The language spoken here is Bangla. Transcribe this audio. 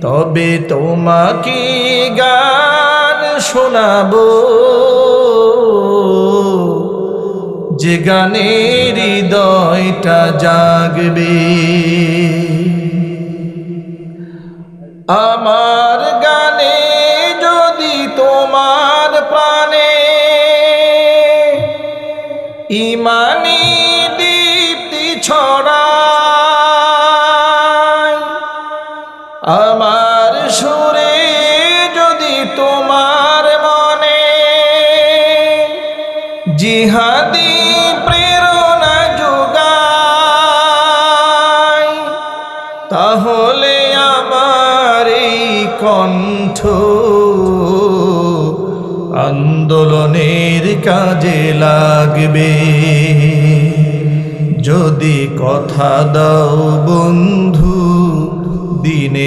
তবে তোমাকে গান শোনাবো। যে গানের হৃদয়টা জাগবে। আমার গানে যদি তোমার প্রাণে ইমানি দীপ্তি ছড়ায় আমার সুরে যদি তোমার মনে জিহাদি প্রেরণা যোগায়, তাহলে আমার এই কণ্ঠ আন্দোলনের কাজে লাগবে। যদি কথা দাও বন্ধু 李宁